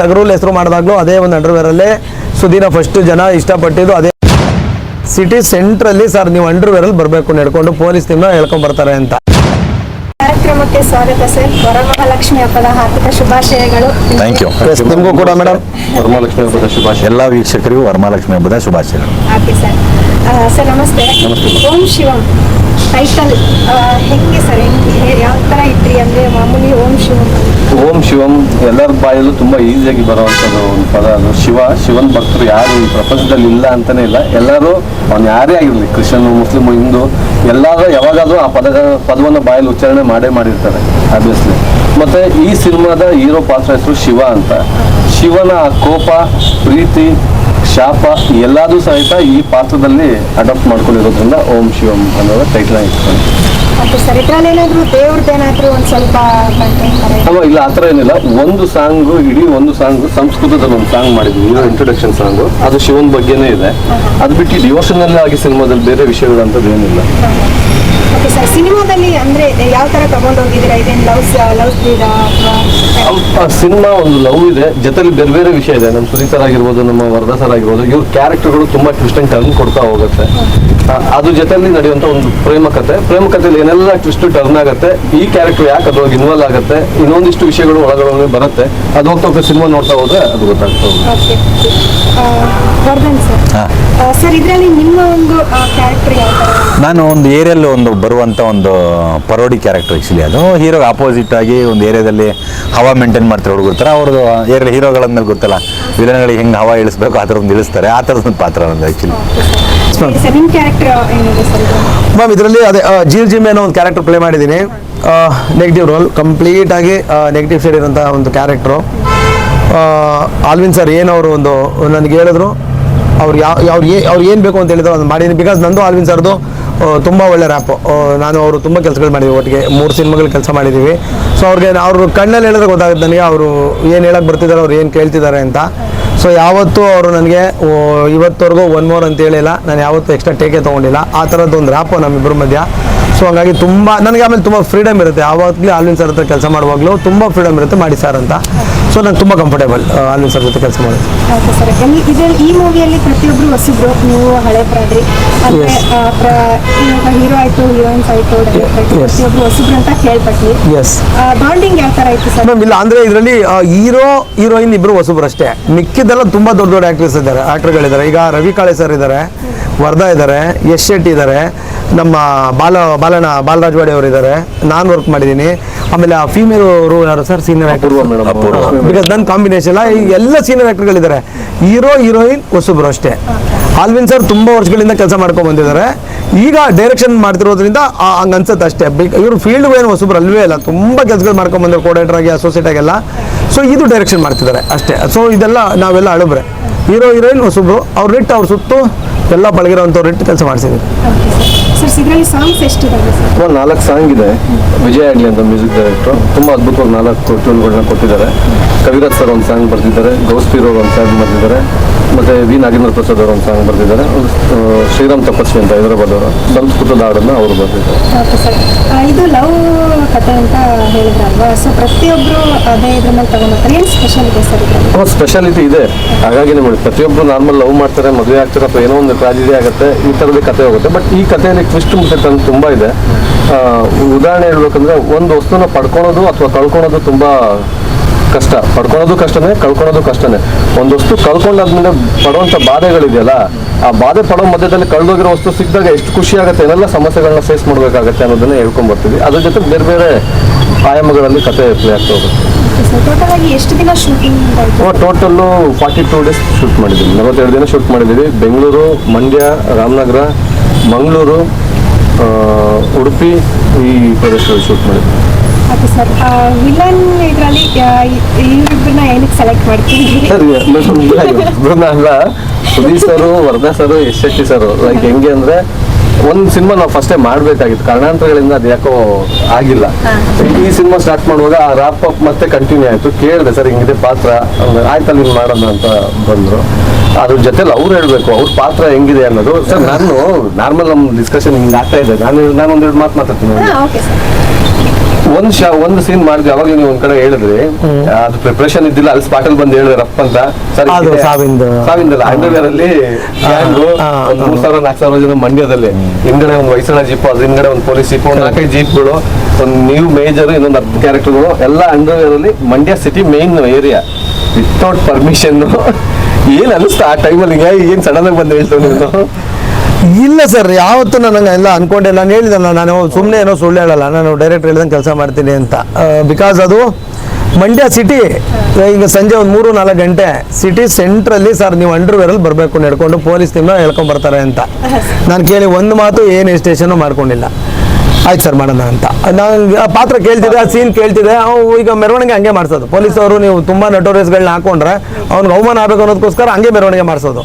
ಟಗರೂಲ್ ಹೆಸರು ಮಾಡಿದಾಗಲೂ ಅದೇ ಒಂದು ಅಂಡರ್ವೇರಲ್ಲೇ ಸುದೀನ ಫಸ್ಟ್ ಜನ ಇಷ್ಟಪಟ್ಟಿದ್ದು ಅದೇ ಸಿಟಿ ಸೆಂಟ್ರಲ್ಲಿ ಸರ್ ನೀವು ಅಂಡರ್ವೇರಲ್ಲಿ ಬರಬೇಕು ನಡ್ಕೊಂಡು ಪೊಲೀಸ್ ನಿಮ್ಮನ್ನ ಹೇಳ್ಕೊಂಡ್ ಬರ್ತಾರೆ ಅಂತ. ಕಾರ್ಯಕ್ರಮಕ್ಕೆ ಸ್ವಾಗತ ಸರ್. ವರಮಹಾಲಕ್ಷ್ಮಿ ಹಬ್ಬದ ಹಾರ್ದಿಕ ಶುಭಾಶಯಗಳು. ಥ್ಯಾಂಕ್ ಯು ಎಸ್ ನಿಮಗೂ ಕೂಡ ಮೇಡಮ್ ವರಮಹಾಲಕ್ಷ್ಮಿ ಹಬ್ಬದ ಶುಭಾಶಯ. ಎಲ್ಲ ವೀಕ್ಷಕರಿಗೂ ವರಮಹಾಲಕ್ಷ್ಮಿ ಹಬ್ಬದ ಶುಭಾಶಯಗಳು. Okay sir. ಆ, ಸರ್ ನಮಸ್ತೆ. ಓಂ ಶಿವಂ. ಟೈಟಲ್ ಹೆಂಗೆ ಸರ್? ಯಾವ ಥರ ಇದ್ರಿ? ಅಂದರೆ ಮಾಮೂಲಿ ಓಂ ಶಿವಂ ಓಂ ಶಿವಂ ಎಲ್ಲರ ಬಾಯಲ್ಲೂ ತುಂಬ ಈಸಿಯಾಗಿ ಬರುವಂಥದ್ದು ಒಂದು ಪದ ಅದು. ಶಿವ ಶಿವನ್ ಭಕ್ತರು ಯಾರು ಈ ಪ್ರಪಂಚದಲ್ಲಿ ಇಲ್ಲ ಅಂತಲೇ ಇಲ್ಲ. ಎಲ್ಲರೂ ಅವ್ನು ಯಾರೇ ಆಗಿರಲಿ, ಕ್ರಿಶ್ಚಿಯನ್, ಮುಸ್ಲಿಮ್, ಹಿಂದೂ ಎಲ್ಲರೂ ಯಾವಾಗಾದ್ರೂ ಆ ಪದ ಪದವನ್ನು ಬಾಯಲ್ಲಿ ಉಚ್ಚಾರಣೆ ಮಾಡೇ ಮಾಡಿರ್ತಾರೆ ಆಬ್ವಿಯಸ್ಲಿ ಮತ್ತೆ ಈ ಸಿನಿಮಾದ ಹೀರೋ ಪಾತ್ರ ಹೆಸರು ಶಿವ ಅಂತ. ಶಿವನ ಕೋಪ, ಪ್ರೀತಿ, ಶಾಪ ಎಲ್ಲದೂ ಸಹಿತ ಈ ಪಾತ್ರದಲ್ಲಿ ಅಡಾಪ್ಟ್ ಮಾಡ್ಕೊಂಡಿರೋದ್ರಿಂದ ಓಂ ಶಿವಂ ಅನ್ನೋದು ಟೈಟ್ಲಾಗಿ ಇಟ್ಕೊಂಡು ದೇವ್ರದ್ದೇನಾದರೂ ಒಂದು ಸ್ವಲ್ಪ ಇಲ್ಲ ಆತರ ಏನಿಲ್ಲ. ಒಂದು ಸಾಂಗ್ ಇಡೀ ಒಂದು ಸಾಂಗ್ ಸಂಸ್ಕೃತದಲ್ಲಿ ಒಂದು ಸಾಂಗ್ ಮಾಡಿದ್ವಿ ಇಂಟ್ರೊಡಕ್ಷನ್ ಸಾಂಗ್. ಅದು ಶಿವನ್ ಬಗ್ಗೆನೇ ಇದೆ. ಅದು ಬಿಟ್ಟು ಡಿವೋಷನಲ್ ಆಗಿ ಸಿನಿಮಾದಲ್ಲಿ ಬೇರೆ ವಿಷಯಗಳು ಅಂತದ್ದು ಏನಿಲ್ಲ ಓಕೆ ಸರ್ ಸಿನಿಮಾದಲ್ಲಿ ಅಂದರೆ ಯಾವ ತಗೊಂಡು ಹೋಗಿದ್ದೀರಾ? ಇದೇನು ಅಥವಾ ಸಿನಿಮಾ ಒಂದು ಲವ್ ಇದೆ. ಜೊತೆಲಿ ಬೇರೆ ಬೇರೆ ವಿಷಯ ಇದೆ. ನಮ್ಮ ಸರ್ ಆಗಿರ್ಬೋದು ನಮ್ಮ ವರದಾ ಸರ್ ಆಗಿರ್ಬೋದು ಇವ್ರ ಕ್ಯಾರೆಕ್ಟರ್ಗಳು ತುಂಬಾ ಟ್ವಿಸ್ಟ್ ಅಂಡ್ ಟರ್ನ್ ಕೊಡ್ತಾ ಹೋಗುತ್ತೆ. ಅದು ಅದ್ರ ಜೊತೆಲಿ ನಡೆಯುವಂತ ಒಂದು ಪ್ರೇಮ ಕತೆ. ಪ್ರೇಮ ಕಥೆಯಲ್ಲಿ ಏನೆಲ್ಲ ಟ್ವಿಸ್ಟ್ ಟರ್ನ್ ಆಗುತ್ತೆ ಈ ಕ್ಯಾರೆಕ್ಟರ್ ಯಾಕೆ ಅದ್ರೊಳಗೆ ಇನ್ವಾಲ್ವ್ ಆಗುತ್ತೆ ಇನ್ನೊಂದಿಷ್ಟು ವಿಷಯಗಳು ಒಳಗೊಳಗೆ ಬರುತ್ತೆ. ಅದು ಹೋಗ್ತಾ ಹೋಗ್ತಾ ಸಿನಿಮಾ ನೋಡ್ತಾ ಹೋದ್ರೆ ಅದು ಗೊತ್ತಾಗ್ತಾ ಹೋಗುತ್ತೆ. ಸರ್ ಸರ್ ಇದರಲ್ಲಿ ನಿಮ್ಮ ಒಂದು ಕ್ಯಾರೆಕ್ಟರ್ ನಾನು ಒಂದು ಏರಿಯಲ್ಲಿ ಒಂದು ಬರುವಂಥ ಒಂದು ಪರೋಡಿ ಕ್ಯಾರೆಕ್ಟರ್ ಆ್ಯಕ್ಚುಲಿ ಅದು. ಹೀರೋಗೆ ಆಪೋಸಿಟ್ ಆಗಿ ಒಂದು ಏರಿಯಾದಲ್ಲಿ ಹವಾ ಮೇಂಟೈನ್ ಮಾಡ್ತಾರೆ ಹುಡುಗರು ಥರ ಅವ್ರದ್ದು ಏರಿಯಾ ಹೀರೋಗಳ ಮೇಲೆ ಗೊತ್ತಲ್ಲ ವಿಲನ್ಗಳಿಗೆ ಹೆಂಗೆ ಹವಾ ಇಳಿಸ್ಬೇಕು ಆ ಥರದ್ದು ಒಂದು ಇಳಿಸ್ತಾರೆ. ಆ ಥರದ ಒಂದು ಪಾತ್ರ ಒಂದು ಆ್ಯಕ್ಚುಲಿ ಮ್ಯಾಮ್ ಇದರಲ್ಲಿ ಅದೇ ಜೀರ್ ಜಿಮ್ ಅನ್ನೋ ಒಂದು ಕ್ಯಾರೆಕ್ಟರ್ ಪ್ಲೇ ಮಾಡಿದ್ದೀನಿ. ನೆಗೆಟಿವ್ ರೋಲ್ ಕಂಪ್ಲೀಟ್ ಆಗಿ ನೆಗೆಟಿವ್ ಸೈಡ್ ಇರೋಂಥ ಒಂದು ಕ್ಯಾರೆಕ್ಟ್ರು ಆಲ್ವಿನ್ ಸರ್ ಏನು ಅವರು ಒಂದು ನನಗೆ ಹೇಳಿದ್ರು. ಅವ್ರು ಯಾವ ಅವ್ರು ಏ ಅವ್ರು ಏನು ಬೇಕು ಅಂತ ಹೇಳಿದ್ರು. ಅದು ಮಾಡಿದ್ದೀನಿ. ಬಿಕಾಸ್ ನಂದು ಆಲ್ವಿನ್ ಸರ್ದು ತುಂಬ ಒಳ್ಳೆ ರ್ಯಾಪು ನಾನು ಅವರು ತುಂಬ ಕೆಲಸಗಳು ಮಾಡಿದ್ದೀವಿ ಒಟ್ಟಿಗೆ ಮೂರು ಸಿನಿಮಾಗಳು ಕೆಲಸ ಮಾಡಿದ್ದೀವಿ ಸೊ ಅವ್ರಿಗೆ ಅವರು ಕಣ್ಣಲ್ಲಿ ಹೇಳಿದ್ರೆ ಗೊತ್ತಾಗುತ್ತೆ ನನಗೆ, ಅವರು ಏನು ಹೇಳಕ್ಕೆ ಬರ್ತಿದ್ದಾರೆ ಅವ್ರು ಏನು ಕೇಳ್ತಿದ್ದಾರೆ ಅಂತ. ಸೊ ಯಾವತ್ತೂ ಅವರು ನನಗೆ ಇವತ್ತವರೆಗೂ ಒನ್ ಮೋರ್ ಅಂತ ಹೇಳಿಲ್ಲ. ನಾನು ಯಾವತ್ತೂ ಎಕ್ಸ್ಟ್ರಾ ಟೇಕೆ ತೊಗೊಂಡಿಲ್ಲ. ಆ ಥರದ್ದು ಒಂದು ರ್ಯಾಪು ನಮ್ಮಿಬ್ಬರ ಮಧ್ಯ. ಸೊ ಹಂಗಾಗಿ ತುಂಬ, ನನಗೆ ಆಮೇಲೆ ತುಂಬ ಫ್ರೀಡಮ್ ಇರುತ್ತೆ. ಯಾವಾಗಲೂ ಆಲ್ವಿನ್ ಸರ್ ಹತ್ರ ಕೆಲಸ ಮಾಡುವಾಗಲೂ ತುಂಬ ಫ್ರೀಡಮ್ ಇರುತ್ತೆ, ಮಾಡಿ ಸರ್ ಅಂತ. ಸೊ ನಂಗೆ ತುಂಬ ಕಂಫರ್ಟೇಬಲ್ ಆಲ್ವಿನ್ ಸರ್ ಜೊತೆ ಕೆಲಸ ಮಾಡೋದು. ಓಕೆ ಸರ್ ಎಲ್ಲಿ ಇದರಲ್ಲಿ ಈ ಮೂವಿಯಲ್ಲಿ ಪ್ರತಿಯೊಬ್ಬರು ಹೊಸಬ್ರು ನೀವು ಹಳೆ ಪ್ರಾದ್ರಿ ಅಂದ್ರೆ Yes. ಆ, ಪ್ರ- ಇವಾಗ ಹೀರೋ ಆಯ್ತು ಹೀರೋಯಿನ್ಸ್ ಆಯ್ತು director ಆಯ್ತು, Yes. ಪ್ರತಿಯೊಬ್ರು ಹೊಸಬ್ರು ಅಂತ ಕೇಳ್ಪಟ್ವಿ ಎಸ್ ಬಾಂಡಿಂಗ್ ಯಾವ ತರ ಇತ್ತು ಸರ್? ಮ್ಯಾಮ್ ಇಲ್ಲ ಅಂದರೆ ಇದರಲ್ಲಿ ಹೀರೋ ಹೀರೋಯಿನ್ ಇಬ್ಬರು ಹೊಸಬ್ರು ಅಷ್ಟೇ. ಮಿಕ್ಕಿದ್ದೆಲ್ಲ ತುಂಬಾ ದೊಡ್ಡ ದೊಡ್ಡ ಆ್ಯಕ್ಟ್ರೆಸ್ ಇದ್ದಾರೆ ಆಕ್ಟರ್ಗಳಿದ್ದಾರೆ ಈಗ ರವಿ ಕಾಳೆ ಸರ್ ಇದ್ದಾರೆ ವರ್ಧಾ ಇದ್ದಾರೆ ಯಶ್ ಶೆಟ್ಟಿ ಇದ್ದಾರೆ. ನಮ್ಮ ಬಾಲ ಬಾಲಣ್ಣ ಬಾಲರಾಜವಾಡಿ ಅವರು ಇದ್ದಾರೆ ನಾನು ವರ್ಕ್ ಮಾಡಿದ್ದೀನಿ. ಆಮೇಲೆ ಆ ಫೀಮೇಲ್ ಅವರು ಯಾರು ಸರ್ ಸೀನಿಯರ್ ಆಕ್ಟರ್. ಬಿಕಾಸ್ ನನ್ನ ಕಾಂಬಿನೇಷನ್ ಈ ಎಲ್ಲ ಸೀನಿಯರ್ ಆಕ್ಟರ್ಗಳಿದ್ದಾರೆ ಹೀರೋ ಹೀರೋಯಿನ್ ಹೊಸಬ್ರು ಅಷ್ಟೇ. ಆಲ್ವಿನ್ ಸರ್ ತುಂಬ ವರ್ಷಗಳಿಂದ ಕೆಲಸ ಮಾಡ್ಕೊಂಡು ಬಂದಿದ್ದಾರೆ. ಈಗ ಡೈರೆಕ್ಷನ್ ಮಾಡ್ತಿರೋದ್ರಿಂದ ಆ- ಹಂಗ್ ಅನ್ಸುತ್ತೆ ಅಷ್ಟೇ. ಇವರು ಫೀಲ್ಡ್ ಏನು ಹೊಸಬ್ರು ಅಲ್ವೇ ಇಲ್ಲ. ತುಂಬ ಕೆಲಸಗಳು ಮಾಡ್ಕೊಂಡು ಬಂದರು ಕೋಡೇಟರ್ ಆಗಿ ಅಸೋಸಿಯೇಟ್ ಆಗೆಲ್ಲ ಸೊ ಇದು ಡೈರೆಕ್ಷನ್ ಮಾಡ್ತಿದ್ದಾರೆ ಅಷ್ಟೇ. ಸೊ ಇದೆಲ್ಲ ನಾವೆಲ್ಲ ಅಳುಬ್ರೆ. ಹೀರೋ ಹೀರೋಯಿನ್ ಹೊಸಬ್ರು. ಅವ್ರು ರಿಟ್ ಅವ್ರ ಸುತ್ತು ಎಲ್ಲ ಪಳಗಿರೋಂಥವ್ರು ಇಟ್ಟು ಕೆಲಸ ಮಾಡಿಸಿದ್ರು ಸರ್ ಸುಮಾರು ನಾಲ್ಕು ಸಾಂಗ್ ಇದೆ. ವಿಜಯ್ ಆಗ್ಲಿ ಅಂತ ಮ್ಯೂಸಿಕ್ ಡೈರೆಕ್ಟರ್ ತುಂಬಾ ಅದ್ಭುತವಾಗಿ ನಾಲ್ಕು ಟ್ಯೂನ್ಗಳನ್ನ ಕೊಟ್ಟಿದ್ದಾರೆ. ಕವಿರಾಜ್ ಸರ್ ಒಂದು ಸಾಂಗ್ ಬರ್ತಿದ್ದಾರೆ ಗೌಸ್ಪೀರ್ ಅವರು ಒಂದು ಸಾಂಗ್ ಬರ್ತಿದ್ದಾರೆ ಮತ್ತೆ ವಿ ನಾಗೇಂದ್ರ ಪ್ರಸಾದ್ ಅವರು ಒಂದು ಸಾಂಗ್ ಬರ್ತಿದ್ದಾರೆ ಶ್ರೀರಾಮ್ ತಪಸ್ವಿ ಅಂತ ಹೈದರಾಬಾದ್ ಅವರು ಸಂಸ್ಕೃತದ ಹಾಡನ್ನ ಅವರು ಬರ್ತಿದ್ದಾರೆ ಓಕೆ ಸರ್. ಇದು ಲವ್ ಕಥೆ ಅಂತ ಹೇಳಿದ್ರಲ್ವಾ? ಸೊ ಪ್ರತಿಯೊಬ್ಬರು ಅದೇ ಇದ್ರ ಮೇಲೆ ತಗೊಂಡ್ಬರ್ತಾರೆ ಏನು ಸ್ಪೆಷಲ್ ಇದೆ ಸರ್ ಇದರಲ್ಲಿ? ಸ್ಪೆಷಾಲಿಟಿ ಇದೆ. ಹಾಗಾಗಿ ನೋಡಿ ಪ್ರತಿಯೊಬ್ಬರು ನಾರ್ಮಲ್ ಲವ್ ಮಾಡ್ತಾರೆ ಮದುವೆ ಆಗ್ತಾರೆ ಅಥವಾ ಏನೋ ಒಂದು ಟ್ರಾಜಿಡಿ ಆಗುತ್ತೆ ಈ ಥರದೇ ಕತೆ ಹೋಗುತ್ತೆ. ಬಟ್ ಈ ಕಥೆಯಲ್ಲಿ ಟ್ವಿಸ್ಟ್ ಮುಖ್ಯ ತಂದು ತುಂಬಾ ಇದೆ. ಉದಾಹರಣೆ ಹೇಳ್ಬೇಕಂದ್ರೆ ಒಂದು ವಸ್ತುನ ಪಡ್ಕೊಳೋದು ಅಥವಾ ಕಳ್ಕೊಳೋದು ತುಂಬಾ ಕಷ್ಟ. ಪಡ್ಕೊಳೋದು ಕಷ್ಟನೇ ಕಳ್ಕೊಳೋದು ಕಷ್ಟನೇ. ಒಂದು ವಸ್ತು ಕಳ್ಕೊಂಡಾದ್ಮೇಲೆ ಪಡುವಂಥ ಬಾಧೆಗಳಿದೆಯಲ್ಲ ಆ ಬಾಧೆ ಪಡೋ ಮಧ್ಯದಲ್ಲಿ ಕಳೆದೋಗಿರೋ ವಸ್ತು ಸಿಕ್ಕಿದಾಗ ಎಷ್ಟು ಖುಷಿ ಆಗುತ್ತೆ ಏನೆಲ್ಲ ಸಮಸ್ಯೆಗಳನ್ನ ಫೇಸ್ ಮಾಡಬೇಕಾಗತ್ತೆ ಅನ್ನೋದನ್ನ ಹೇಳ್ಕೊಂಡ್ ಬರ್ತೀವಿ. ಅದ್ರ ಜೊತೆ ಬೇರೆ ಬೇರೆ ಆಯಾಮಗಳಲ್ಲಿ ಕತೆ ಪ್ಲೇ ಆಗ್ತಾ ಹೋಗುತ್ತೆ. Total forty two days shoot ಮಾಡಿದ್ದೀವಿ ನಲವತ್ತೆರಡು ದಿನ ಶೂಟ್ ಮಾಡಿದ್ದೀವಿ ಬೆಂಗಳೂರು ಮಂಡ್ಯ ರಾಮನಗರ ಮಂಗಳೂರು ಉಡುಪಿ ಈ ಪ್ರದೇಶದಲ್ಲಿ ಶೂಟ್ ಮಾಡಿದ್ವಿ. ಓಕೆ ಸರ್ ವಿಲನ್ ಇದರಲ್ಲಿ ಇವರಿಬ್ಬರನ್ನ ಏನಕ್ಕೆ ಸೆಲೆಕ್ಟ್ ಮಾಡ್ತೀನಿ ಸರ್ ಇವ್ರನ್ನ ಅಲ್ಲ Sudeep sir Vardha sir Yash Shetty sir like ಹೆಂಗೆ ಅಂದ್ರೆ ಒಂದು ಸಿನಿಮಾ ನಾವು ಫಸ್ಟೇ ಮಾಡಬೇಕಾಗಿತ್ತು. ಕಾರಣಾಂತರಗಳಿಂದ ಅದು ಯಾಕೋ ಆಗಿಲ್ಲ. ಈ ಸಿನಿಮಾ ಸ್ಟಾರ್ಟ್ ಮಾಡುವಾಗ ಆ ರಾಪ್ ಅಪ್ ಮತ್ತೆ ಕಂಟಿನ್ಯೂ ಆಯ್ತು. ಕೇಳಿದೆ ಸರ್ ಹಿಂಗಿದೆ ಪಾತ್ರ ಆಯ್ತಾ ಆಯ್ತಲ್ಲ ಹಿಂಗೆ ಮಾಡೋಣ ಅಂತ ಬಂದ್ರು. ಅದ್ರ ಜೊತೆಲಿ ಅವ್ರು ಹೇಳ್ಬೇಕು ಅವ್ರ ಪಾತ್ರ ಹೆಂಗಿದೆ ಅನ್ನೋದು. ಸರ್ ನಾನು ನಾರ್ಮಲ್ ನಮ್ಮ ಡಿಸ್ಕಷನ್ ಹಿಂಗೆ ಆಗ್ತಾ ಇದೆ. ನಾನು ನಾನು ಒಂದೆರಡು ಮಾತು ಮಾತಾಡ್ತೀನಿ. ಒಂದ್ ಶಾ ಒಂದ್ ಸೀನ್ ಮಾಡಿದ್ವಿ ಅವಾಗ ನೀವು ಒಂದ್ ಕಡೆ ಹೇಳಿದ್ರಿ. ಅದು ಪ್ರಿಪರೇಷನ್ ಇದ್ದಿಲ್ಲ ಅಲ್ಲಿ ಸ್ಪಾಟ್ ಅಲ್ಲಿ ಬಂದು ಹೇಳಿದ್ರೆ ರಫ್ ಅಂತ. ಸರಿ ಸಾವಿಂದ ಸಾವಿಂದು. ಸಾವಿಂದಲ್ಲ ಅಂಡರ್ವೇರ್ ಅಲ್ಲಿ ಒಂದ್ ಮೂರ್ ಸಾವಿರ ನಾಲ್ಕು ಸಾವಿರ ಜನ ಮಂಡ್ಯದಲ್ಲಿ. ಹಿಂದ್ಗಡೆ ಒಂದ್ ವಯಸ್ಸಿನ ಜೀಪ್ ಅದ್ರ ಹಿಂದ್ಗಡೆ ಒಂದ್ ಪೊಲೀಸ್ ಜೀಪ್ ಒಂದ್ ನಾಲ್ಕೈದು ಜೀಪ್ಗಳು ಒಂದ್ ನ್ಯೂ ಮೇಜರ್ ಇನ್ನೊಂದು ಹತ್ತು ಕ್ಯಾರೆಕ್ಟರ್ಗಳು ಎಲ್ಲ ಅಂಡರ್ವೇರ್ ಅಲ್ಲಿ Mandya city main area without permission ಏನ್ ಅನಿಸ್ತಾ ಆ ಟೈಮಲ್ಲಿ ಏನ್ ಸಡನ್ ಆಗಿ ಬಂದು ಹೇಳ್ತಾವೆ ನೀನು? ಇಲ್ಲ ಸರ್ ಯಾವತ್ತೂ ನನಗೆ ಎಲ್ಲ ಅನ್ಕೊಂಡೆ ನಾನು ಹೇಳಿದಲ್ಲ ನಾನು ಸುಮ್ಮನೆ ಏನೋ ಸುಳ್ಳು ಹೇಳಲ್ಲ. ನಾನು ಡೈರೆಕ್ಟ್ ಹೇಳಿದಂಗೆ ಕೆಲಸ ಮಾಡ್ತೀನಿ ಅಂತ. ಬಿಕಾಸ್ ಅದು ಮಂಡ್ಯ ಸಿಟಿ ಈಗ ಸಂಜೆ ಒಂದು ಮೂರು ನಾಲ್ಕು ಗಂಟೆ ಸಿಟಿ ಸೆಂಟ್ರಲ್ಲಿ ಸರ್ ನೀವು ಅಂಡರ್ವೇರಲ್ಲಿ ಬರಬೇಕು. ನಡ್ಕೊಂಡು ಪೊಲೀಸ್ ನಿಮ್ಮನ್ನ ಹೇಳ್ಕೊಂಡು ಬರ್ತಾರೆ ಅಂತ. ನಾನು ಕೇಳಿ ಒಂದು ಮಾತು ಏನು ಸ್ಟೇಷನು ಮಾಡ್ಕೊಂಡಿಲ್ಲ. ಆಯ್ತು ಸರ್ ಮಾಡೋಣ ಅಂತ. ನಾನು ಪಾತ್ರ ಕೇಳ್ತಿದ್ದೆ ಆ ಸೀನ್ ಕೇಳ್ತಿದ್ದೆ ಅವು ಈಗ ಮೆರವಣಿಗೆ ಹಂಗೆ ಮಾಡಿಸೋದು. ಪೊಲೀಸವರು ನೀವು ತುಂಬ ನಟೋರಿಯಸ್ಗಳನ್ನ ಹಾಕೊಂಡ್ರೆ ಅವ್ನಿಗೆ ಅವಮಾನ ಆಗಬೇಕು ಅನ್ನೋದಕ್ಕೋಸ್ಕರ ಹಂಗೆ ಮೆರವಣಿಗೆ ಮಾಡಿಸೋದು.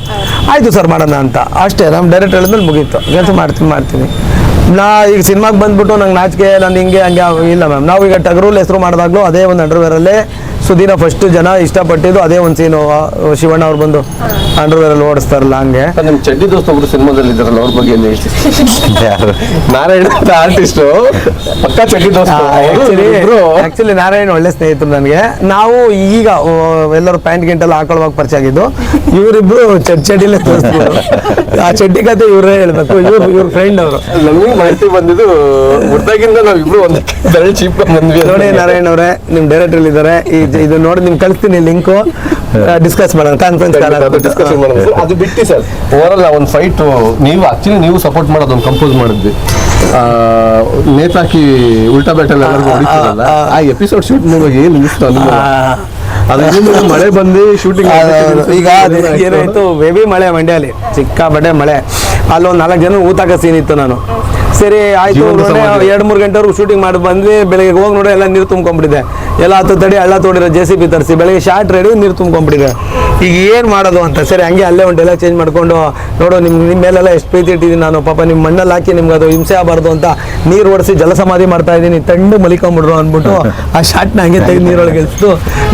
ಆಯಿತು ಸರ್ ಮಾಡೋಣ ಅಂತ. ಅಷ್ಟೇ ನಮ್ಮ ಡೈರೆಕ್ಟ್ ಹೇಳಿದ್ಮೇಲೆ ಮುಗೀತು. ಕೆಲಸ ಮಾಡ್ತೀನಿ ಮಾಡ್ತೀನಿ. ನಾ ಈಗ ಸಿನಿಮಾಗೆ ಬಂದ್ಬಿಟ್ಟು ನಂಗೆ ನಾಚಿಕೆ ನಾನು ಹಿಂಗೆ, ಹಂಗೆ, ಇಲ್ಲ ಮ್ಯಾಮ್ ನಾವು ಈಗ ಟಗರೂಲ್ ಹೆಸರು ಮಾಡಿದಾಗಲೂ ಅದೇ ಒಂದು ಅಂಡರ್ವೇರಲ್ಲೇ ಸುದೀನ ಫಸ್ಟ್ ಜನ ಇಷ್ಟಪಟ್ಟಿದ್ದು ಅದೇ ಒಂದು ಸೀನು ಶಿವಣ್ಣ ಅವ್ರು ಬಂದು ಅಂಡರ್ವೇರಲ್ಲಿ ಓಡಿಸ್ತಾರಲ್ಲ ಹಂಗೆ. ನಿಮ್ ಚಡ್ಡಿ ದೋಸ್ತ ಒಬ್ರು ಸಿನಿಮಾದಲ್ಲಿ ಇದ್ದಾರಲ್ಲ ಅವ್ರ ಬಗ್ಗೆ ಏನ್ ನಾರಾಯಣ ಆರ್ಟಿಸ್ಟ್ ಪಕ್ಕ ಚಡ್ಡಿ ದೋಸ್ತ ಆಕ್ಚುಲಿ ನಾರಾಯಣ ನಾರಾಯಣ್ ಒಳ್ಳೆ ಸ್ನೇಹಿತರು ನನಗೆ. ನಾವು ಈಗ ಎಲ್ಲರೂ ಪ್ಯಾಂಟ್ ಗಿಂಟೆಲ್ಲ ಹಾಕೊಳ್ಳುವಾಗ ಪರಿಚಯ ಆಗಿದ್ದು. ಇವರಿಬ್ರು ಚಡ್ ಚಡ್ಡಿಲೇ ಆ ಚಡ್ಡಿ ಕತೆ ಇವರೇ ಹೇಳ್ಬೇಕು. ಇವ್ರು ಇವ್ರ ಫ್ರೆಂಡ್ ಅವರು. ಲವ್ ಮಾಹಿತಿ ಬಂದಿದ್ದು ಹುಡ್ದಾಗಿಂದ ನಾವಿಬ್ರು ಒಂದು ಬೆರಳು ಚೀಪ್ ಬಂದ್ವಿ ನೋಡಿ ನಾರಾಯಣ್ ಅವರೇ ನಿಮ್ ಡೈರೆಕ್ಟರ್ ಇದ್ದಾರೆ ಇದು ನೋಡಿ ನಿಮ್ಗೆ ಕಳಿಸ್ತೀನಿ ಲಿಂಕು ಡಿಸ್ಕಸ್ ಮಾಡೋಣ. ಡಿಸ್ಕಷನ್ ಮಾಡೋದು ಕಾನ್ಫರೆನ್ಸ್ ಅದು ಬಿಟ್ಟು ಸರ್. ಓವರಲ್ ಒಂದು ಫೈಟ್ ನೀವು ಆಕ್ಚುಲಿ ನೀವು ಸಪೋರ್ಟ್ ಮಾಡೋದು ಒಂದು ಕಂಪೋಸ್ ಮಾಡಿದ್ವಿ. ನೇತಾಕಿ ಉಲ್ಟಾ ಬ್ಯಾಟಲ್ ಆ, ಎಪಿಸೋಡ್ ಶೂಟ್ ಮಾಡುವಾಗ ಏನು ಇಷ್ಟ ಮಳೆ ಬಂದು ಶೂಟಿಂಗ್ ಈಗ ಏನಾಯ್ತು? ಬೇಬಿ ಮಳೆ ಮಂಡ್ಯಲ್ಲಿ ಸಿಕ್ಕಾಪಟ್ಟೆ ಮಳೆ. ಅಲ್ಲೊಂದು ನಾಲ್ಕು ಜನ ಊತಾಕ ಸೀನ್ ಇತ್ತು ನಾನು. ಸರಿ ಆಯ್ತು. ಎರಡು ಮೂರು ಗಂಟೆವರೆಗೂ ಶೂಟಿಂಗ್ ಮಾಡಿ ಬಂದ್ವಿ ಬೆಳಗ್ಗೆ ಹೋಗಿ ನೋಡಿ ಎಲ್ಲ ನೀರು ತುಂಬ್ಕೊಂಡ್ಬಿಟ್ಟಿದೆ ಎಲ್ಲ ಹತ್ತು ತಡಿ ಹಳ್ಳ ತೋಡಿರೋ ಜೆ ಸಿ ಬಿ ತರಿಸಿ ಬೆಳಿಗ್ಗೆ ಶಾರ್ಟ್ ರೆಡಿ ನೀರು ತುಂಬ್ಕೊಂಡ್ಬಿಟ್ಟಿದೆ ಈಗ ಏನು ಮಾಡೋದು ಅಂತ? ಸರಿ ಹಂಗೆ ಅಲ್ಲೇ ಒಂದು ಡೈಲಾಗ್ ಚೇಂಜ್ ಮಾಡ್ಕೊಂಡು ನೋಡು ನಿಮ್ಮ ನಿಮ್ಮ ಮೇಲೆಲ್ಲ ಎಷ್ಟು ಪ್ರೀತಿ ಇಟ್ಟಿದ್ದೀನಿ ನಾನು. ಪಾಪ ನಿಮ್ಮ ಮಣ್ಣಲ್ಲಿ ಹಾಕಿ ನಿಮ್ಗೆ ಅದು ಹಿಂಸೆ ಆಗಬಾರ್ದು ಅಂತ ನೀರು ಓಡಿಸಿ ಜಲಸಮಾಧಿ ಮಾಡ್ತಾ ಇದ್ದೀನಿ. ತಂಡು ಮಲಿಕೊಂಬಿಡ್ರು ಅಂದ್ಬಿಟ್ಟು ಆ ಶಾರ್ಟ್ನ ಹಂಗೆ ತೆಗೆದು ನೀರೊಳಗೆ ಇಳಿಸ್ತು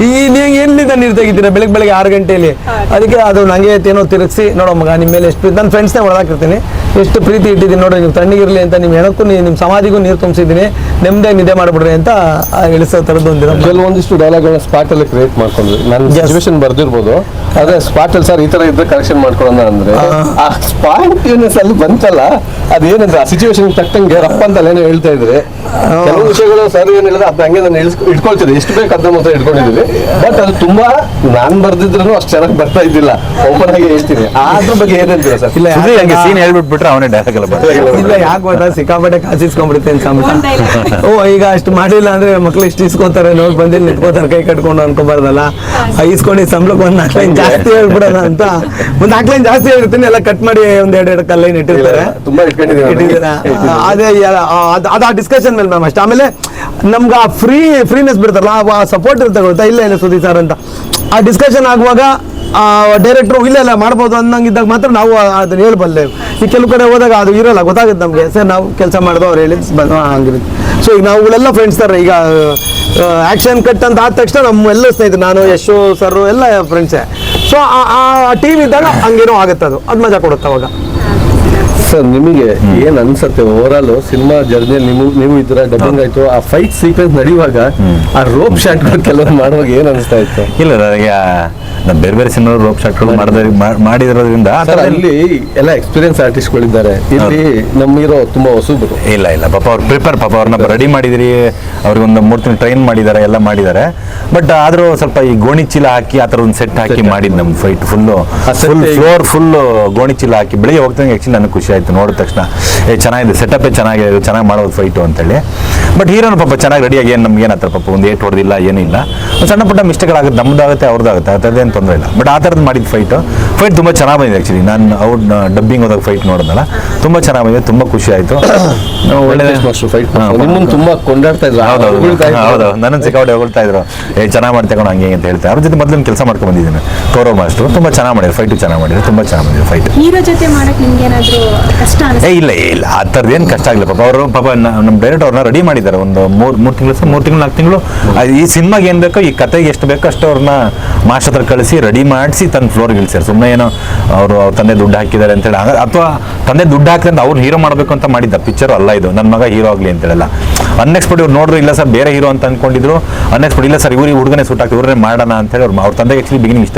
ಈ ನೀವು ಎಲ್ಲಿಂದ ನೀರು ತೆಗಿತೀರಾ? ಬೆಳಗ್ಗೆ ಬೆಳಗ್ಗೆ ಆರು ಗಂಟೆಯಲ್ಲಿ. ಅದಕ್ಕೆ ಅದು ನಂಗೆ ಏನೋ ತಿರುಗಿಸಿ ನೋಡೋ ಮಗ ನಿಮ್ಮ ಮೇಲೆ ಎಷ್ಟು ಪ್ರೀತಿ. ನನ್ನ ಫ್ರೆಂಡ್ಸ್ನೇ ಒಳಗಾಕಿರ್ತೀನಿ ಎಷ್ಟು ಪ್ರೀತಿ ಇಟ್ಟಿದ್ದೀನಿ ನೋಡಿ ನೀವು ತಣ್ಣಗಿರಲಿ ಅಂತ ನಿಮ್ಮ ಹೆಣಕ್ಕೂ ನೀ- ನಿಮ್ಮ ಸಮಾಧಿಗೂ ನೀರು ತುಂಬಿಸಿದ್ದೀನಿ ನೆಮ್ಮದಿ ನಿದ್ದೆ ಮಾಡಿಬಿಡ್ರಿ ಅಂತ ಆ ಇಳಿಸೋ ಥರದ್ದು ಒಂದು ಕೆಲವೊಂದಿಷ್ಟು ಡೈಲಾಗ್ಗಳನ್ನ ಸ್ಪಾಟಲ್ಲಿ ಕ್ರಿಯೇಟ್ ಮಾಡ್ಕೊಂಡ್ವಿ. ನಾನು. ಸಿಚುವೇಶನ್ ಬರ್ದಿರ್ಬೋದು. ಅದೇ ಸ್ಪಾಟಲ್ಲಿ ಸರ್ ಈ ತರ ಇದ್ರೆ ಕರೆಕ್ಷನ್ ಮಾಡ್ಕೊಳ್ಳೋಣ ಅಂದರೆ ಆ ಸ್ಪಾಂಟಿವ್ನೆಸ್ ಅಲ್ಲಿ ಬಂತಲ್ಲ ಅದೇನಂದ್ರೆ ಆ ಸಿಚುವೇಶನ್ ತಕ್ಕಂಗೆ ರಪ್ಪ ಅಂತ ಏನೋ ಹೇಳ್ತಾ ಇದ್ರೆ ಕೆಲವು ವಿಷಯಗಳು ಸರ್ ಏನು ಹೇಳಿದ್ರೆ ಅದ್ ಹಂಗೆ ನಾನು ಇಳಿಸ್ ಇಟ್ಕೊಳ್ತಿದ್ದೆ. ಎಷ್ಟು ಬೇಕು ಅದ್ರ ಮಾತ್ರ ಇಟ್ಕೊಂಡಿದ್ದೀನಿ. ಬಟ್ ಅದು ತುಂಬಾ ನಾನ್ ಬರ್ದಿದ್ರು ಅಷ್ಟು ಚೆನ್ನಾಗಿ ಬರ್ತಾ ಇದ್ದಿಲ್ಲ. ಓಪನ್ ಆಗಿ ಹೇಳ್ತೀನಿ. ಅದ್ರ ಬಗ್ಗೆ ಏನಂತೀರಾ ಸರ್ ಇಲ್ಲ ಸೀನ್ ಹಂಗೆ ಹೇಳ್ಬಿಟ್ಬಿಟ್ರೆ ಅವನೇ ಡೈಲಾಗ್ ಎಲ್ಲ ಬರ್ತಾರೆ ಇಲ್ಲ ಯಾಕೆ ಗೊತ್ತಾ? ಸಿಕ್ಕಾಪಟ್ಟೆ ಕಾಸಿಸ್ಕೊಂಡ್ಬಿಡುತ್ತೆ ಅಂತ. ಓ ಈಗ ಅಷ್ಟು ಮಾಡಿಲ್ಲ ಅಂದ್ರೆ ಮಕ್ಳು ಇಷ್ಟು ಇಸ್ಕೊತಾರೆ ನೋಡಿ ಬಂದಿ ನಿಂತ್ಕೋತಾರೆ ಕೈ ಕಟ್ಕೊಂಡು ಅನ್ಕೊಬಾರ್ದಲ್ಲ? ಆ ಇಸ್ಕೊಂಡು ಸಂಬಳಕ್ಕೆ ಒಂದು ನಾಲ್ಕು ಲೈನ್ ಜಾಸ್ತಿ ಹೇಳ್ಬಿಡೋಣ ಅಂತ. ಒಂದು ನಾಲ್ಕು ಲೈನ್ ಜಾಸ್ತಿ ಹೇಳ್ತೀನಿ ಎಲ್ಲ ಕಟ್ ಮಾಡಿ ಒಂದ್ ಎರಡು ಎರಡು ಕಲ್ಲೈನ್ ಇಟ್ಟಿರ್ತಾರೆ. ತುಂಬಾ ಇಟ್ಕೊಂಡಿದ್ದೀವಿ ಇಟ್ಟಿದ್ದೀರಾ? ಅದೇ ಅದು ಆ ಡಿಸ್ಕಷನ್ ಮೇಲೆ ಮ್ಯಾಮ್ ಅಷ್ಟೇ. ಆಮೇಲೆ ನಮ್ಗೆ ಆ ಫ್ರೀ ಫ್ರೀನೆಸ್ ಬಿಡ್ತಾರಲ್ಲ ಆ ಸಪೋರ್ಟ್ ಇರುತ್ತೆ ಗೊತ್ತಾ? ಇಲ್ಲ ಇಲ್ಲ ಸುದೀಪ್ ಸರ್ ಅಂತ. ಆ ಡಿಸ್ಕಷನ್ ಆಗುವಾಗ ಡೈರೆಕ್ಟ್ರು ಇಲ್ಲ ಇಲ್ಲ ಮಾಡ್ಬೋದು ಅನ್ನಂಗಿದ್ದಾಗ ಮಾತ್ರ ನಾವು ಅದನ್ನ ಹೇಳ್ಬಲ್ಲೆ. ಈ ಕೆಲವು ಕಡೆ ಹೋದಾಗ ಅದು ಇರಲ್ಲ ಗೊತ್ತಾಗುತ್ತೆ ನಮಗೆ. ಸರ್ ನಾವು ಕೆಲಸ ಮಾಡಿದ್ವು ಅವ್ರು ಹೇಳಿ ಬಂದು ಹಂಗಿರುತ್ತೆ. ಸೊ ಈಗ ನಾವುಗಳೆಲ್ಲ ಫ್ರೆಂಡ್ಸ್ ಸರ್ ಈಗ ಆ್ಯಕ್ಷನ್ ಕಟ್ ಅಂತ ಆದ ತಕ್ಷಣ ನಮ್ಮ ಎಲ್ಲ ಸ್ನೇಹಿತರು ನಾನು ಯಶು ಸರ್ ಎಲ್ಲ ಫ್ರೆಂಡ್ಸೇ ಸೊ ಆ ಟೀಮ್ ಇದ್ದಾಗ ಹಂಗೇನೋ ಆಗುತ್ತೆ ಅದು. ಅದು ಮಜಾ ಕೊಡುತ್ತೆ ಅವಾಗ. ಸರ್ ನಿಮಗೆ ಏನ್ ಅನ್ಸತ್ತೆ? ಓವರ್ ಆಲ್ ಸಿನಿಮಾ ಜರ್ನಿಯಲ್ಲಿ ನೀವು ನೀವು ಇದ್ರ ಡಬ್ಬಿಂಗ್ ಆಯ್ತು ಆ ಫೈಟ್ ಸೀಕ್ವೆನ್ಸ್ ನಡೆಯುವಾಗ ಆ ರೋಪ್ ಶಾಟ್ ಕೆಲವರು ಮಾಡುವಾಗ ಏನ್ ಅನಿಸ್ತಾ ಇತ್ತು? ಇಲ್ಲ ಬೇರೆ ಬೇರೆ ಸಿನಿಮಾ ರೋಪ್ ಶಾಟ್ಗಳು ಮಾಡಿದ ಮಾಡಿರೋದ್ರಿಂದ ಆ ಸರ್ ಅಲ್ಲಿ ಎಲ್ಲ ಎಕ್ಸ್ಪೀರಿಯನ್ಸ್ ಆರ್ಟಿಸ್ಟ್ಗಳಿದ್ದಾರೆ ಇಲ್ಲಿ ನಮ್ಮ ಹೀರೋ ತುಂಬಾ ಹೊಸಬ್ರು. ಇಲ್ಲ ಇಲ್ಲ. ಪಾಪ ಅವ್ರು ಪ್ರಿಪೇರ್ ಪಾಪ ಅವ್ರನ್ನ ರೆಡಿ ಮಾಡಿದಿರಿ. ಅವ್ರಿಗೊಂದು ಮೂರು ತಿಂಗಳು ಟ್ರೈನ್ ಮಾಡಿದ್ದಾರೆ ಎಲ್ಲ ಮಾಡಿದ್ದಾರೆ. ಬಟ್ ಆದರೂ ಸ್ವಲ್ಪ ಈ ಗೋಣಿ ಚೀಲ ಹಾಕಿ ಆ ಥರ ಒಂದು ಸೆಟ್ ಹಾಕಿ ಮಾಡಿದ್ದು ನಮ್ಮ fight full full? Floor full ಗೋಣಿ ಚೀಲ ಹಾಕಿ ಬೆಳಿಗ್ಗೆ ಹೋಗ್ತಂಗೆ ಆ್ಯಕ್ಚುಲಿ ನನಗೆ ಖುಷಿ ಆಯಿತು. ನೋಡಿದ ತಕ್ಷಣ ಏ ಚೆನ್ನಾಗಿದೆ. ಸೆಟಪ್ಪೇ ಚೆನ್ನಾಗಿದೆ. ಚೆನ್ನಾಗಿ ಮಾಡೋದು ಫೈಟು ಅಂತೇಳಿ. ಬಟ್ ಹೀರೋನು ಪಾಪ ಚೆನ್ನಾಗಿ ರೆಡಿಯಾಗಿ ಏನು ನಮ್ಗೆ ಏನಾಗ್ತಾರೆ ಪಾಪ? ಒಂದು ಏಟ್ ಹೊಡೆದಿಲ್ಲ ಏನಿಲ್ಲ ಸಣ್ಣ ಪುಟ್ಟ ಮಿಸ್ಟೇಕ್ಗಳಾಗುತ್ತೆ ನಮ್ಮದಾಗುತ್ತೆ ಅವ್ರದ್ದಾಗುತ್ತೆ ಆ ಥರದ್ದೇನು ತೊಂದರೆ ಇಲ್ಲ. ಬಟ್ ಆ ಥರದ್ದು ಮಾಡಿದ ಫೈಟು ಫೈಟ್ ತುಂಬ ಚೆನ್ನಾಗಿ ಬಂದಿದೆ ಆ್ಯಕ್ಚುಲಿ ನಾನು ಅವ್ರು ಡಬ್ಬಿಂಗ್ ಹೋದಾಗ ಫೈಟ್ ನೋಡಿದ್ನಲ್ಲ ತುಂಬ ಚೆನ್ನಾಗಿ ಬಂದಿದೆ ತುಂಬ ಖುಷಿ ಆಯಿತು. ಒಳ್ಳೆ ಮಾಸ್ಟರ್ ಫೈಟ್ ಹಾ, ತುಂಬಾ ಕೊಂಡಾಡ್ತಾ ಇದ್ರು. ಹೌದೌದು ಹೌದು. ನನ್ನ ಸಿಕ್ಕಾಪಟ್ಟೆ ಹೊಗಳ್ತಾ ಇದ್ರು. ಏ ಚೆನ್ನಾಗಿ ಮಾಡ್ತೇಕೊಂಡು ಹಂಗೆ ಅಂತ ಹೇಳ್ತಾರೆ ಅವ್ರ ಜೊತೆ ಮೊದಲು ಕೆಲಸ ಮಾಡ್ಕೊಂಡು ಬಂದಿದ್ದೀನಿ. ಕೌರವ್ ಮಾಸ್ಟರ್ ತುಂಬ ಚೆನ್ನಾಗಿ ಮಾಡಿದ್ರು. ಫೈಟು ಚೆನ್ನಾಗಿ ಮಾಡಿದ್ರು. ತುಂಬ ಚೆನ್ನಾಗಿ ಮಾಡಿದ್ರು ಫೈಟ್ ಹೀರೋ ಜೊತೆ ಮಾಡಕ್ ನಿಮ್ಗೆ ಏನಾದ್ರು ಕಷ್ಟ ಏ ಅನಿಸ್ತಾ ಇಲ್ಲ ಇಲ್ಲ. ಆ ಥರದ್ದು ಏನು ಕಷ್ಟ ಆಗಲಿಲ್ಲ. ಪಾಪ ಅವರು ಪಾಪ ನ- ನಮ್ಮ ಡೈರೆಕ್ಟ್ ಅವ್ರನ್ನ ರೆಡಿ ಮಾಡಿದ್ದಾರೆ. ಒಂದು ಮೂರು ಮೂರು ತಿಂಗಳು ಮೂರು ತಿಂಗಳು ನಾಲ್ಕು ತಿಂಗಳು. ಈ ಸಿನಿಮಾಗೆ ಏನು ಬೇಕೋ ಈ ಕತೆಗೆ ಎಷ್ಟು ಬೇಕೋ ಅಷ್ಟು ಅವ್ರನ್ನ ಮಾಸ್ಟರ್ ಹತ್ರ ಕಳಿಸಿ ರೆಡಿ ಮಾಡಿಸಿ ತನ್ನ ಫ್ಲೋರ್ಗೆ ಇಳಿಸ್ಯಾರ. ಸುಮ್ಮನೆ ಏನೋ ಅವರು ಅವ್ರ ತಂದೆ ದುಡ್ಡು ಹಾಕಿದ್ದಾರೆ ಅಂತೇಳಿ ಅಥವಾ ತಂದೆ ದುಡ್ಡು ಹಾಕಿದ್ರೆ ಅಂತ ಅವ್ರು ಹೀರೋ ಮಾಡಬೇಕು ಅಂತ ಮಾಡಿದ್ದ. ಪಿಕ್ಚರ್ ಅಲ್ಲ ಇದು. ನನ್ನ ಮಗ ಹೀರೋ ಆಗಲಿ ಅಂತೇಳಲ್ಲ ಅನ್ಎಕ್ಸ್ಪೆಕ್ಟ್ ಇವ್ರು ನೋಡ್ರು ಇಲ್ಲ ಸರ್ ಬೇರೆ ಹೀರೋ ಅಂತ ಅನ್ಕೊಂಡಿದ್ರು. ಅನ್ಎಕ್ಸ್ಪೆಕ್ಟ್ ಇಲ್ಲ ಸರ್ ಇವ್ರಿಗೆ ಹುಡುಗನೇ ಸೂಟ್ ಆಗ್ತದೆ ಇವ್ರನ್ನೇ ಮಾಡೋಣ ಅಂತೇಳಿ ಅವ್ರು ಅವ್ರ ತಂದೆಗೆ ಆಕ್ಚುಲಿ ಬಿಗಿನಿಂಗ್ ಇಷ್ಟ